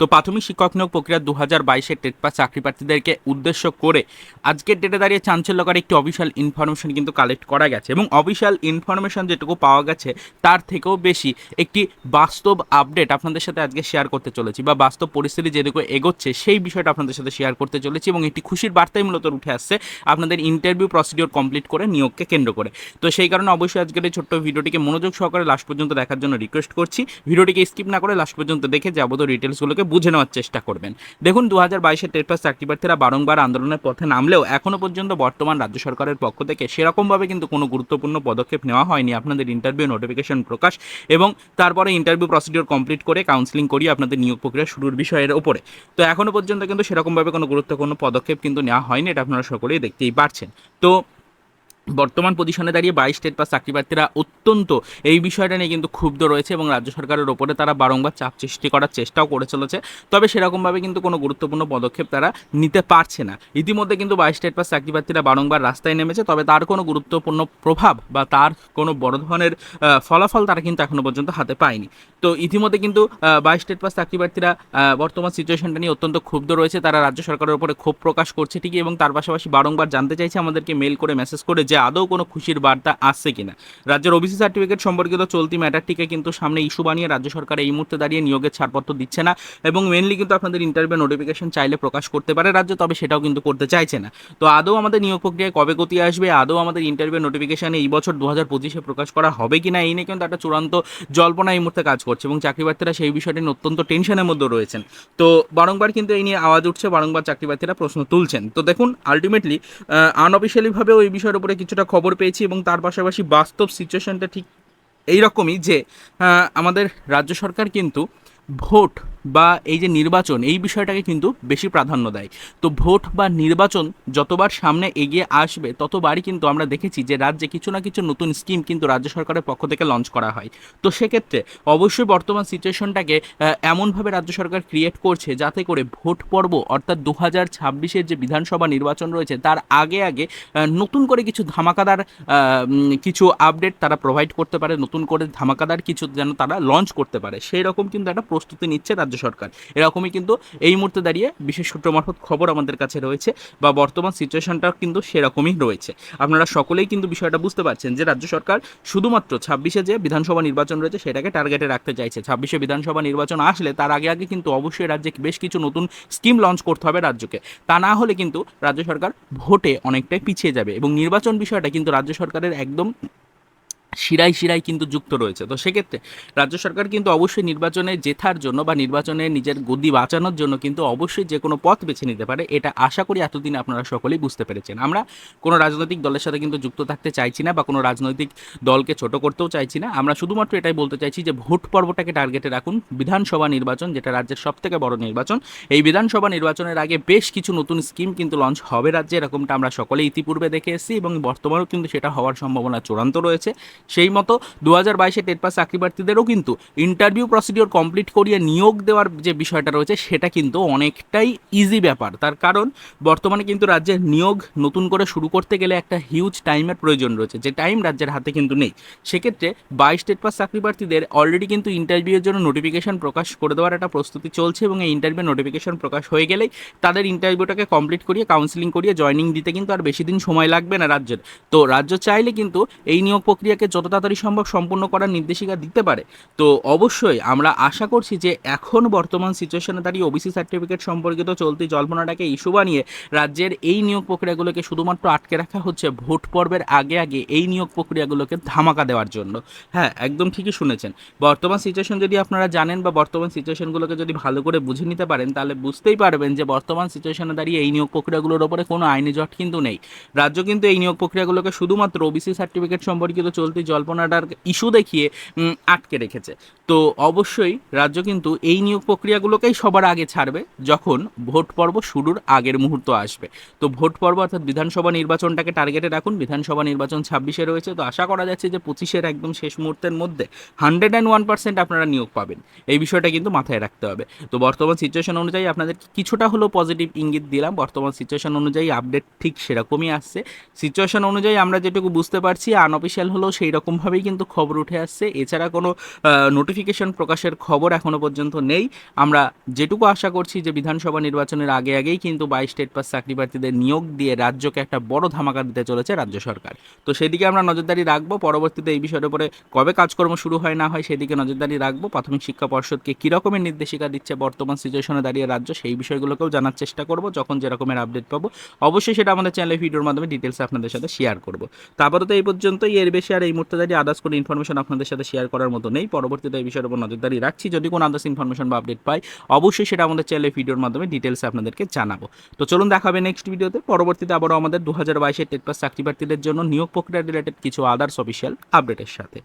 তো প্রাথমিক শিক্ষক নিয়োগ প্রক্রিয়া দু হাজার বাইশের টেট পাস চাকরি প্রার্থীদেরকে উদ্দেশ্য করে আজকের ডেটে দাঁড়িয়ে চাঞ্চল্যকর একটি অফিসিয়াল ইনফরমেশন কিন্তু কালেক্ট করা গেছে এবং অফিসিয়াল ইনফরমেশন যেটুকু পাওয়া গেছে, তার থেকেও বেশি একটি বাস্তব আপডেট আপনাদের সাথে আজকে শেয়ার করতে চলেছি বা বাস্তব পরিস্থিতি যেটুকু এগোচ্ছে সেই বিষয়টা আপনাদের সাথে শেয়ার করতে চলেছি এবং একটি খুশির বার্তাই মূলত উঠে আসছে আপনাদের ইন্টারভিউ প্রসিডিওর কমপ্লিট করে নিয়োগকে কেন্দ্র করে। তো সেই কারণে অবশ্যই আজকের এই ছোট্ট ভিডিওটিকে মনোযোগ সহকারে লাস্ট পর্যন্ত দেখার জন্য রিকোয়েস্ট করছি। ভিডিওটিকে স্কিপ না করে লাস্ট পর্যন্ত দেখে যাবতীয় ডিটেলসগুলোকে বুঝে নেওয়ার চেষ্টা করবেন। দেখুন দু হাজার বাইশের টেট পাস চাকরি প্রার্থীরা বারংবার আন্দোলনের পথে নামলেও এখনও পর্যন্ত বর্তমান রাজ্য সরকারের পক্ষ থেকে সেরকমভাবে কিন্তু কোনো গুরুত্বপূর্ণ পদক্ষেপ নেওয়া হয়নি। আপনাদের ইন্টারভিউ নোটিফিকেশন প্রকাশ এবং তারপরে ইন্টারভিউ প্রসিডিওর কমপ্লিট করে কাউন্সিলিং করিয়ে আপনাদের নিয়োগ প্রক্রিয়া শুরুর বিষয়ের ওপরে। তো এখনও পর্যন্ত কিন্তু সেরকমভাবে কোনো গুরুত্বপূর্ণ পদক্ষেপ কিন্তু নেওয়া হয়নি, এটা আপনারা সকলেই দেখতেই পারছেন। তো বর্তমান পজিশনে দাঁড়িয়ে বাইশ স্টেট পাস চাকরি প্রার্থীরা অত্যন্ত এই বিষয়টা নিয়ে কিন্তু ক্ষুব্ধ রয়েছে এবং রাজ্য সরকারের ওপরে তারা বারংবার চাপ সৃষ্টি করার চেষ্টাও করে চলেছে। তবে সেরকমভাবে কিন্তু কোনো গুরুত্বপূর্ণ পদক্ষেপ তারা নিতে পারছে না। ইতিমধ্যে কিন্তু বাইশ স্টেট পাস চাকরি প্রার্থীরা বারংবার রাস্তায় নেমেছে, তবে তার কোনো গুরুত্বপূর্ণ প্রভাব বা তার কোনো বড় ধরনের ফলাফল তারা কিন্তু এখনও পর্যন্ত হাতে পায়নি। তো ইতিমধ্যে কিন্তু বাইশ স্টেট পাস চাকরি প্রার্থীরা বর্তমান সিচুয়েশনটা নিয়ে অত্যন্ত ক্ষুব্ধ রয়েছে। তারা রাজ্য সরকারের উপরে ক্ষোভ প্রকাশ করছে ঠিকই এবং তার পাশাপাশি বারংবার জানতে চাইছে আমাদেরকে মেল করে মেসেজ করে যে আদৌ কোনো খুশির বার্তা আসছে কিনা। রাজ্যের ওবিসি সার্টিফিকেট সম্পর্কিত চলতি ম্যাটারটিকে কিন্তু সামনে ইস্যু বানিয়ে রাজ্য সরকার এই মুহূর্তে দাঁড়িয়ে নিয়োগের ছাড়পত্র দিচ্ছে না এবং মেনলি কিন্তু আপনাদের ইন্টারভিউ নোটিফিকেশন চাইলে প্রকাশ করতে পারে রাজ্য, তবে সেটাও কিন্তু করতে চাইছে না। তো আদৌ আমাদের নিয়োগ প্রক্রিয়ায় কবে গতি আসবে? আদৌ আমাদের ইন্টারভিউ নোটিফিকেশন এই বছর দু হাজার পঁচিশে প্রকাশ করা হবে কিনা? এই নিয়ে কিন্তু একটা চূড়ান্ত জল্পনা এই মুহূর্তে কাজ করছে এবং চাকরি প্রার্থীরা সেই বিষয়টি অত্যন্ত টেনশনের মধ্যে রয়েছেন। তো বারংবার কিন্তু এই নিয়ে আওয়াজ উঠছে, বারংবার চাকরি প্রার্থীরা প্রশ্ন তুলছেন। তো দেখুন আলটিমেটলি আনঅফিসিয়ালিভাবেও ওই বিষয়ের উপরে কিছুটা খবর পেয়েছি এবং তার পাশাপাশি বাস্তব সিচুয়েশনটা ঠিক এইরকমই যে আমাদের রাজ্য সরকার কিন্তু ভোট বা এই যে নির্বাচন, এই বিষয়টাকে কিন্তু বেশি প্রাধান্য দেয়। তো ভোট বা নির্বাচন যতবার সামনে এগিয়ে আসবে, ততবারই কিন্তু আমরা দেখেছি যে রাজ্যে কিছু না কিছু নতুন স্কিম কিন্তু রাজ্য সরকারের পক্ষ থেকে লঞ্চ করা হয়। তো সেক্ষেত্রে অবশ্যই বর্তমান সিচুয়েশনটাকে এমনভাবে রাজ্য সরকার ক্রিয়েট করছে যাতে করে ভোট পর্ব অর্থাৎ দু হাজার ছাব্বিশের যে বিধানসভা নির্বাচন রয়েছে, তার আগে আগে নতুন করে কিছু ধামাকাদার কিছু আপডেট তারা প্রোভাইড করতে পারে, নতুন করে ধামাকাদার কিছু যেন তারা লঞ্চ করতে পারে। সেই রকম কিন্তু একটা প্রস্তুতি নিচ্ছে রাজ্য সরকার। এরকমই কিন্তু এই মুহূর্তে দাঁড়িয়ে বিশেষ সূত্র মারফত খবর আমাদের কাছে রয়েছে বা বর্তমান সিচুয়েশনটা কিন্তু সেরকমই রয়েছে। আপনারা সকলেই কিন্তু বিষয়টা বুঝতে পারছেন যে রাজ্য সরকার শুধুমাত্র ছাব্বিশে যে বিধানসভা নির্বাচন রয়েছে সেটাকে টার্গেটে রাখতে চাইছে। ছাব্বিশে বিধানসভা নির্বাচন আসলে তার আগে আগে কিন্তু অবশ্যই রাজ্যে বেশ কিছু নতুন স্কিম লঞ্চ করতে হবে রাজ্যকে। তা না হলে কিন্তু রাজ্য সরকার ভোটে অনেকটাই পিছিয়ে যাবে এবং নির্বাচন বিষয়টা কিন্তু রাজ্য সরকারের একদম শিরাই শিরাই কিন্তু যুক্ত রয়েছে। তো সেক্ষেত্রে রাজ্য সরকার কিন্তু অবশ্যই নির্বাচনে জেতার জন্য বা নির্বাচনে নিজের গদি বাঁচানোর জন্য কিন্তু অবশ্যই যে কোনো পথ বেছে নিতে পারে। এটা আশা করি এতদিন আপনারা সকলেই বুঝতে পেরেছেন। আমরা কোনো রাজনৈতিক দলের সাথে কিন্তু যুক্ত থাকতে চাইছি না বা কোনো রাজনৈতিক দলকে ছোট করতেও চাইছি না। আমরা শুধুমাত্র এটাই বলতে চাইছি যে ভোট পর্বটাকে টার্গেটে রাখুন। বিধানসভা নির্বাচন, যেটা রাজ্যের সব থেকে বড় নির্বাচন, এই বিধানসভা নির্বাচনের আগে বেশ কিছু নতুন স্কিম কিন্তু লঞ্চ হবে রাজ্যে। এরকমটা আমরা সকলেই ইতিপূর্বে দেখে এসেছি এবং বর্তমানেও কিন্তু সেটা হওয়ার সম্ভাবনা চূড়ান্ত রয়েছে। সেই মতো দু হাজার বাইশে টেট পাস চাকরি প্রার্থীদেরও কিন্তু ইন্টারভিউ প্রসিডিওর কমপ্লিট করিয়ে নিয়োগ দেওয়ার যে বিষয়টা রয়েছে, সেটা কিন্তু অনেকটাই ইজি ব্যাপার। তার কারণ, বর্তমানে কিন্তু রাজ্যের নিয়োগ নতুন করে শুরু করতে গেলে একটা হিউজ টাইমের প্রয়োজন রয়েছে, যে টাইম রাজ্যের হাতে কিন্তু নেই। সেক্ষেত্রে বাইশ স্টেট পাস চাকরি প্রার্থীদের অলরেডি কিন্তু ইন্টারভিউয়ের জন্য নোটিফিকেশন প্রকাশ করে দেওয়ার একটা প্রস্তুতি চলছে এবং এই ইন্টারভিউ নোটিফিকেশন প্রকাশ হয়ে গেলেই তাদের ইন্টারভিউটাকে কমপ্লিট করিয়ে কাউন্সিলিং করিয়ে জয়নিং দিতে কিন্তু আর বেশি দিন সময় লাগবে না রাজ্যের। তো রাজ্য চাইলে কিন্তু এই নিয়োগ প্রক্রিয়াকে যত তাড়াতাড়ি সম্ভব সম্পূর্ণ করার নির্দেশিকা দিতে পারে। তো অবশ্যই আমরা আশা করছি যে এখন বর্তমান সিচুয়েশনে দাঁড়িয়ে ওবিসি সার্টিফিকেট সম্পর্কিত চলতি জল্পনাটাকে ইস্যু বানিয়ে রাজ্যের এই নিয়োগ প্রক্রিয়াগুলোকে শুধুমাত্র আটকে রাখা হচ্ছে ভোট পর্বের আগে আগে এই নিয়োগ প্রক্রিয়াগুলোকে ধামাকা দেওয়ার জন্য। হ্যাঁ একদম ঠিকই শুনেছেন। বর্তমান সিচুয়েশন যদি আপনারা জানেন বা বর্তমান সিচুয়েশনগুলোকে যদি ভালো করে বুঝে নিতে পারেন, তাহলে বুঝতেই পারবেন যে বর্তমান সিচুয়েশনে দাঁড়িয়ে এই নিয়োগ প্রক্রিয়াগুলোর ওপরে কোনো আইনি জট কিন্তু নেই। রাজ্য কিন্তু এই নিয়োগ প্রক্রিয়াগুলোকে শুধুমাত্র ওবিসি সার্টিফিকেট সম্পর্কিত চলতি জল্পনাটার ইস্যু দেখিয়ে আটকে রেখেছে। তো অবশ্যই রাজ্য কিন্তু এই নিয়োগ প্রক্রিয়াগুলোকেই সবার আগে ছাড়বে যখন ভোট পর্ব শুরুর আগের মুহূর্ত আসবে। তো ভোট পর্ব অর্থাৎ বিধানসভা নির্বাচনটাকে টার্গেটে রাখুন। বিধানসভা নির্বাচন ছাব্বিশে রয়েছে। তো আশা করা যাচ্ছে যে পঁচিশের একদম শেষ মুহূর্তের মধ্যে হান্ড্রেড অ্যান্ড ওয়ান পার্সেন্ট আপনারা নিয়োগ পাবেন। এই বিষয়টা কিন্তু মাথায় রাখতে হবে। তো বর্তমান সিচুয়েশন অনুযায়ী আপনাদের কিছুটা হলেও পজিটিভ ইঙ্গিত দিলাম। বর্তমান সিচুয়েশন অনুযায়ী আপডেট ঠিক সেরকমই আসছে। সিচুয়েশন অনুযায়ী আমরা যেটুকু বুঝতে পারছি আনঅফিসিয়াল হলেও সেই এইরকমভাবেই কিন্তু খবর উঠে আসছে। এছাড়া কোনো নোটিফিকেশন প্রকাশের খবর এখনও পর্যন্ত নেই। আমরা যেটুকু আশা করছি যে বিধানসভা নির্বাচনের আগে আগেই কিন্তু বাইশ স্টেট পাস চাকরি প্রার্থীদের নিয়োগ দিয়ে রাজ্যকে একটা বড় ধামাকা দিতে চলেছে রাজ্য সরকার। তো সেদিকে আমরা নজরদারি রাখব। পরবর্তীতে এই বিষয়ের উপরে কবে কাজকর্ম শুরু হয়, না হয় সেদিকে নজরদারি রাখব। প্রাথমিক শিক্ষা পর্ষদকে কী রকমের নির্দেশিকা দিচ্ছে বর্তমান সিচুয়েশনে দাঁড়িয়ে রাজ্য, সেই বিষয়গুলোকেও জানার চেষ্টা করব। যখন যেরকমের আপডেট পাবো, অবশ্যই সেটা আমাদের চ্যানেলে ভিডিওর মাধ্যমে ডিটেলস আপনাদের সাথে শেয়ার করব। তো আপাতত এই পর্যন্তই। এর বেশি আর এই মুহূর্তে দাঁড়িয়ে আদার্স কোনো ইনফরমেশন আপনাদের সাথে শেয়ার করার মতো নেই। পরবর্তীতে এই বিষয়ের উপর নজরদারি রাখছি। যদি কোনো আদার্স ইনফরমেশন বা আপডেট পাই, অবশ্যই সেটা আমাদের চ্যানেলে ভিডিওর মাধ্যমে ডিটেলসে আপনাদেরকে জানাব। তো চলুন দেখাবে নেক্সট ভিডিওতে পরবর্তীতে আবারও আমাদের দু হাজার বাইশের টেট পাস চাকরি প্রার্থীদের জন্য নিয়োগ প্রক্রিয়া রিলেটেড কিছু আদার্স অফিসিয়াল আপডেটের সাথে।